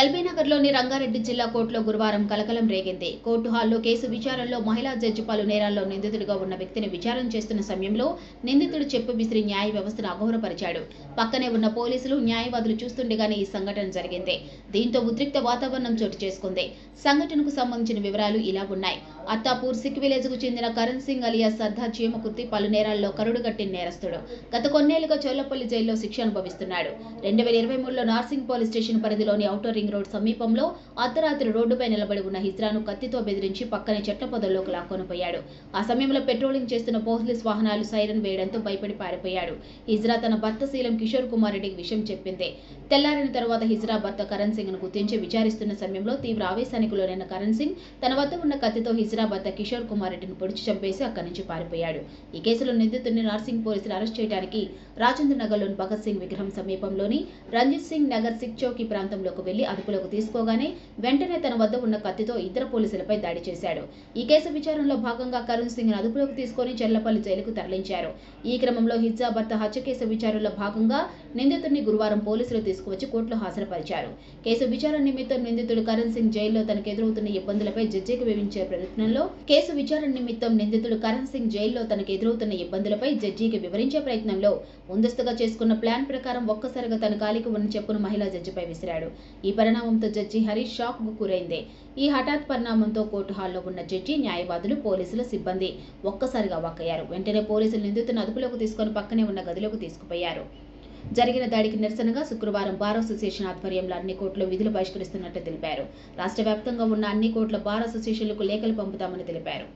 LB నగర్లోని రంగారెడ్డి జిల్లా కోర్టులో గురువారం కలకలం రేగింది. కోర్టు హాల్లో కేసు విచారణలో మహిళా జడ్జి పలు నేరాల్లో నిందితుడిగా ఉన్న వ్యక్తిని విచారణ చేస్తున్న సమయంలో నిందితుడు చెప్పు విసిరి న్యాయ వ్యవస్థను అఘోరపరిచాడు. పక్కనే ఉన్న పోలీసులు న్యాయవాదులు చూస్తుండగానే ఈ సంఘటన జరిగింది. దీంతో ఉద్రిక్త వాతావరణం చోటు చేసుకుంది. సంఘటనకు సంబంధించిన వివరాలు ఇలా ఉన్నాయి. అత్తాపూర్ సిక్ విలేజ్కు చెందిన కరణ్ సింగ్ అలియా సర్దా చీమకుర్తి పలు నేరాల్లో కరుడుగట్టిన నేరస్తుడు. గత కొన్నేళ్ళుగా చోళ్ళపల్లి జైల్లో శిక్ష అనుభవిస్తున్నాడు. రెండు వేల ఇరవై మూడులో నార్సింగ్ పోలీస్ స్టేషన్ పరిధిలోని ఔటర్ రింగ్ రోడ్ సమీపంలో అర్ధరాత్రి రోడ్డుపై నిలబడి ఉన్న హిజ్రాను కత్తితో బెదిరించి పక్కనే చెట్ల పొదల్లోకి లాక్కొని పోయాడు ఆ సమయంలో పెట్రోలింగ్ చేస్తున్న పోలీస్ వాహనాలు సైరన్ వేయడంతో భయపడి పారిపోయాడు. హిజ్రా తన భర్త శీలం కిషోర్ కుమార్ రెడ్డికి విషయం చెప్పింది. తెల్లారిన తర్వాత హిజ్రా భర్త కరణ్ సింగ్ను గుర్తించి విచారిస్తున్న సమయంలో తీవ్ర ఆవేశానికి లోనైన కరణ్ సింగ్ తన వద్ద ఉన్న కత్తితో హిజ్రా భర్త కిషోర్ కుమార్ రెడ్డిని పొడిచి చంపేసి అక్కడి నుంచి పారిపోయాడు. ఈ కేసులో నిందితుడిని నార్సింగ్ పోలీసులు అరెస్ట్ చేయడానికి రాజేంద్ర నగర్లోని భగత్ సింగ్ విగ్రహం సమీపంలోని రంజిత్ సింగ్ నగర్ సిక్ చౌకీ ప్రాంతంలోకి వెళ్ళి అదుపులోకి తీసుకోగానే వెంటనే తన వద్ద ఉన్న కత్తితో ఇద్దరు పోలీసులపై దాడి చేశాడు. ఈ కేసు విచారణలో భాగంగా కరుణ్ సింగ్ అదుపులోకి తీసుకొని చెల్లపల్లి జైలుకు తరలించారు. ఈ క్రమంలో హిజ్జా భర్త హత్య కేసు విచారణలో భాగంగా నిందితుడిని గురువారం పోలీసులు తీసుకువచ్చి కోర్టులో హాజరుపరిచారు. కేసు విచారణ నిమిత్తం నిందితుడు కరణ్ సింగ్ జైల్లో తనకు ఎదురవుతున్న ఇబ్బందులపై జడ్జికి వివరించే ప్రయత్నంలో కేసు విచారణ నిమిత్తం నిందితుడు కరణ్ సింగ్ జైల్లో తనకు ఎదురవుతున్న ఇబ్బందులపై జడ్జికి వివరించే ప్రయత్నంలో ముందస్తుగా చేసుకున్న ప్లాన్ ప్రకారం ఒక్కసారిగా తన కాలికి ఉన్న చెప్పును మహిళా జడ్జిపై విసిరాడు. ఈ పరిణామంతో జడ్జి హరీష్ షాక్కు గురైంది. ఈ హఠాత్ పరిణామంతో కోర్టు హాల్లో ఉన్న జడ్జి న్యాయవాదులు పోలీసులు సిబ్బంది ఒక్కసారిగా వాకయ్యారు వెంటనే పోలీసులు నిందితుని అదుపులోకి తీసుకొని పక్కనే ఉన్న గదిలోకి తీసుకుపోయారు. జరిగిన దాడికి నిరసనగా శుక్రవారం బార్ అసోసియేషన్ ఆధ్వర్యంలో అన్ని కోర్టులు విధులు బహిష్కరిస్తున్నట్లు తెలిపారు. రాష్ట్ర వ్యాప్తంగా ఉన్న అన్ని కోర్టుల బార్ అసోసియేషన్లకు లేఖలు పంపుతామని తెలిపారు.